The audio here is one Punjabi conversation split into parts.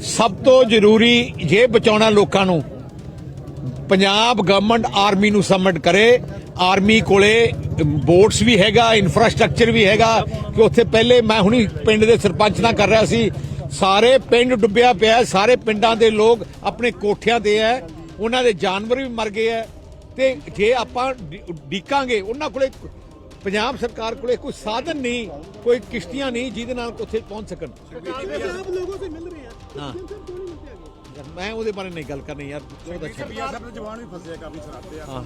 ਸਭ ਤੋਂ ਜ਼ਰੂਰੀ ਜੇ ਬਚਾਉਣਾ ਲੋਕਾਂ ਨੂੰ, ਪੰਜਾਬ ਗਵਰਨਮੈਂਟ ਆਰਮੀ ਨੂੰ ਸਬਮਿਟ ਕਰੇ। ਆਰਮੀ ਕੋਲੇ ਬੋਟਸ ਵੀ ਹੈਗਾ ਇਨਫਰਾਸਟ੍ਰਕਚਰ ਵੀ ਹੈਗਾ, ਕਿ ਉੱਥੇ ਪਹਿਲੇ ਮੈਂ ਹੁਣੀ ਪਿੰਡ ਦੇ ਸਰਪੰਚ ਨਾਲ ਕਰ ਰਿਹਾ ਸੀ। ਸਾਰੇ ਪਿੰਡ ਡੁੱਬਿਆ ਪਿਆ ਸਾਰੇ ਪਿੰਡਾਂ ਦੇ ਲੋਕ ਆਪਣੇ ਕੋਠਿਆਂ ਤੇ ਹੈ, ਉਹਨਾਂ ਦੇ ਜਾਨਵਰ ਵੀ ਮਰ ਗਏ ਹੈ। ਤੇ ਜੇ ਆਪਾਂ ਡੀ- ਡੀਕਾਂਗੇ, ਉਹਨਾਂ ਕੋਲੇ ਪੰਜਾਬ ਸਰਕਾਰ ਕੋਲੇ ਕੋਈ ਸਾਧਨ ਨਹੀਂ ਕੋਈ ਕਿਸ਼ਤੀਆਂ ਨਹੀਂ ਜਿਹਦੇ ਨਾਲ ਉੱਥੇ ਪਹੁੰਚ ਸਕਣ। ਮੈਂ ਉਹਦੇ ਬਾਰੇ ਨਹੀਂ ਗੱਲ ਕਰਨੀ ਯਾਰ ਬਹੁਤ ਅੱਛਾ। ਸਰਕਾਰ ਸਾਹਿਬ ਦੇ ਜਵਾਨ ਵੀ ਫਸੇ ਕਾਫੀ ਸਰਾਤੇ ਆ।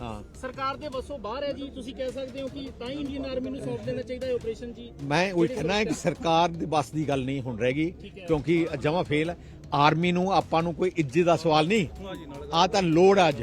ਹਾਂ ਸਰਕਾਰ ਦੇ ਵੱਸੋਂ ਬਾਹਰ ਹੈ ਜੀ ਤੁਸੀਂ ਕਹਿ ਸਕਦੇ ਹੋ ਕਿ ਤਾਂ ਹੀ ਇੰਡੀਅਨ ਆਰਮੀ ਨੂੰ ਸੌਂਪ ਦੇਣਾ ਚਾਹੀਦਾ ਹੈ ਆਪਰੇਸ਼ਨ ਜੀ। ਮੈਂ ਉਹ ਕਹਿਣਾ ਹੈ ਕਿ ਸਰਕਾਰ ਦੇ ਵੱਸ ਦੀ ਗੱਲ ਨਹੀਂ ਹੁਣ ਰਹਿ ਗਈ ਕਿਉਂਕਿ ਜਮਾ ਫੇਲ ਆਰਮੀ ਨੂੰ ਆਪਾਂ ਨੂੰ ਕੋਈ ਇੱਜ਼ਤ ਦਾ ਸਵਾਲ ਨਹੀਂ। ਆ ਤਾਂ ਲੋੜ ਅੱਜ।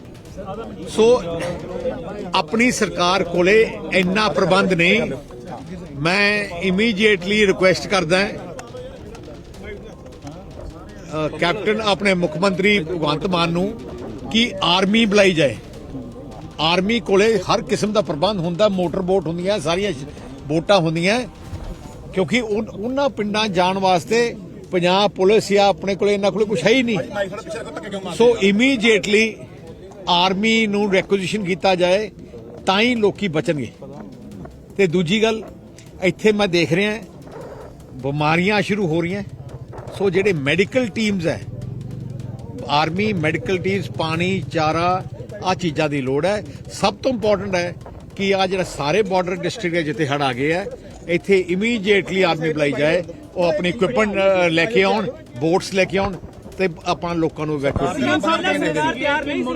ਸੋ, ਆਪਣੀ ਸਰਕਾਰ ਕੋਲੇ ਇੰਨਾ ਪ੍ਰਬੰਧ ਨਹੀਂ। ਮੈਂ ਇਮੀਡੀਏਟਲੀ ਰਿਕੁਐਸਟ ਕਰਦਾ ਕੈਪਟਨ ਆਪਣੇ ਮੁੱਖ ਮੰਤਰੀ ਭਗਵੰਤ ਮਾਨ ਨੂੰ ਕਿ ਆਰਮੀ ਬੁਲਾਈ ਜਾਏ। ਆਰਮੀ ਕੋਲੇ ਹਰ ਕਿਸਮ ਦਾ ਪ੍ਰਬੰਧ ਹੁੰਦਾ, ਮੋਟਰ ਬੋਟ ਹੁੰਦੀਆਂ, ਸਾਰੀਆਂ ਬੋਟਾਂ ਹੁੰਦੀਆਂ। ਕਿਉਂਕਿ ਉਹਨਾਂ ਪਿੰਡਾਂ ਜਾਣ ਵਾਸਤੇ ਪੰਜਾਬ ਪੁਲਿਸ ਜਾਂ ਆਪਣੇ ਕੋਲੇ ਇਹਨਾਂ ਕੋਲੇ ਕੁਝ ਹੈ ਹੀ ਨਹੀਂ। ਸੋ ਇਮੀਡੀਏਟਲੀ ਆਰਮੀ ਨੂੰ ਰੈਕੁਜੀਸ਼ਨ ਕੀਤਾ ਜਾਏ, ਤਾਂ ਹੀ ਲੋਕੀ ਬਚਣਗੇ। ਤੇ ਦੂਜੀ ਗੱਲ, ਇੱਥੇ ਮੈਂ ਦੇਖ ਰਿਹਾ, ਬਿਮਾਰੀਆਂ ਸ਼ੁਰੂ ਹੋ ਰਹੀਆਂ। ਸੋ ਜਿਹੜੇ ਮੈਡੀਕਲ ਟੀਮਸ ਹੈ, ਆਰਮੀ ਮੈਡੀਕਲ ਟੀਮਸ ਪਾਣੀ, ਚਾਰਾ ਆ ਚੀਜ਼ਾਂ ਦੀ ਲੋੜ ਹੈ। ਸਭ ਤੋਂ ਇੰਪੋਰਟੈਂਟ ਹੈ ਕਿ ਆ ਜਿਹੜਾ ਸਾਰੇ ਬਾਰਡਰ ਡਿਸਟ੍ਰਿਕਟ ਹੈ ਜਿੱਥੇ ਹੜ ਆ ਗਏ ਹੈ, ਇੱਥੇ ਇਮੀਡੀਏਟਲੀ ਆਰਮੀ ਬੁਲਾਈ ਜਾਏ, ਉਹ ਆਪਣੀ ਇਕਵਿਪਮੈਂਟ ਲੈ ਕੇ ਆਉਣ ਬੋਟਸ ਲੈ ਕੇ ਆਉਣ ਤੇ ਆਪਣਾ ਲੋਕਾਂ ਨੂੰ ਵੈਕੂਏਟ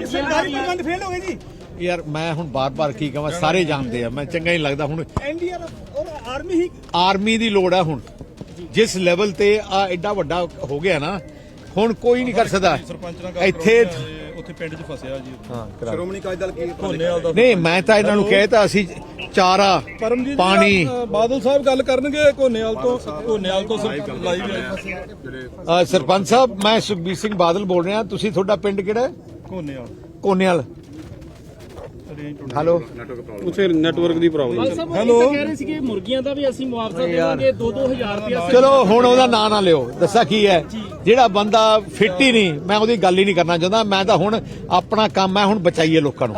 ਸਰਕਾਰੀ ਪ੍ਰਬੰਧ ਫੇਲ ਹੋ ਗਏ ਜੀ। ਯਾਰ ਮੈਂ ਹੁਣ ਬਾਰ-ਬਾਰ ਕੀ ਕਹਾਂ ਸਾਰੇ ਜਾਣਦੇ ਆ ਮੈਂ ਚੰਗਾ ਹੀ ਲੱਗਦਾ ਹੁਣ। ਐਨਡੀਆਰਐਫ ਔਰ ਆਰਮੀ ਹੀ ਆਰਮੀ ਦੀ ਲੋੜ ਆ ਹੁਣ। ਜਿਸ ਲੈਵਲ ਤੇ ਆ ਐਡਾ ਵੱਡਾ ਹੋ ਗਿਆ ਨਾ ਹੁਣ ਕੋਈ ਨਹੀਂ ਕਰ ਸਕਦਾ। ਇੱਥੇ ਉੱਥੇ ਪਿੰਡ 'ਚ ਫਸਿਆ ਜੀ। ਸ਼੍ਰੋਮਣੀ ਅਕਾਲੀ ਕੀ ਨਹੀਂ ਮੈਂ ਤਾਂ ਇਹਨਾਂ ਨੂੰ ਕਹਿਤਾ ਅਸੀਂ ਚਾਰਾ ਪਰਮਜੀਤ ਪਾਣੀ। ਅ, ਬਾਦਲ ਸਾਹਿਬ ਗੱਲ ਕਰਨਗੇ ਕੋਨੇਵਾਲ ਤੋਂ ਕੋਨੇਵਾਲ ਤੋਂ ਸਰ- ਲਾਈਵ ਹੈ। ਅ, ਸਰਪੰਚ ਸਾਹਿਬ ਮੈਂ ਸੁਖਬੀਰ ਸਿੰਘ ਬਾਦਲ ਬੋਲ ਰਿਹਾ। ਤੁਸੀਂ ਤੁਹਾਡਾ ਪਿੰਡ ਕਿਹੜਾ ਹੈ? ਕੋਨੇਵਾਲ ਹੈਲੋ। ਉਸੇ ਨੈਟਵਰਕ ਦੀ ਪ੍ਰੋਬਲਮ ਸਾਹਿਬ ਹੈਲੋ। ਕਹਿ ਰਹੇ ਸੀ ਕਿ ਮੁਰਗੀਆਂ ਦਾ ਵੀ ਅਸੀਂ ਮੁਆਵਜ਼ਾ ਦੇਵਾਂਗੇ 2-2000 ਰੁਪਇਆ ਚਲੋ ਹੁਣ ਉਹਦਾ ਨਾਂ ਨਾ ਲਿਓ। ਦੱਸਾਂ ਕੀ ਹੈ? ਜਿਹੜਾ ਬੰਦਾ ਫਿੱਟ ਹੀ ਨਹੀਂ ਮੈਂ ਉਹਦੀ ਗੱਲ ਹੀ ਨਹੀਂ ਕਰਨਾ ਚਾਹੁੰਦਾ। ਮੈਂ ਤਾਂ ਹੁਣ ਆਪਣਾ ਕੰਮ ਹੈ ਹੁਣ ਬਚਾਈਏ ਲੋਕਾਂ ਨੂੰ।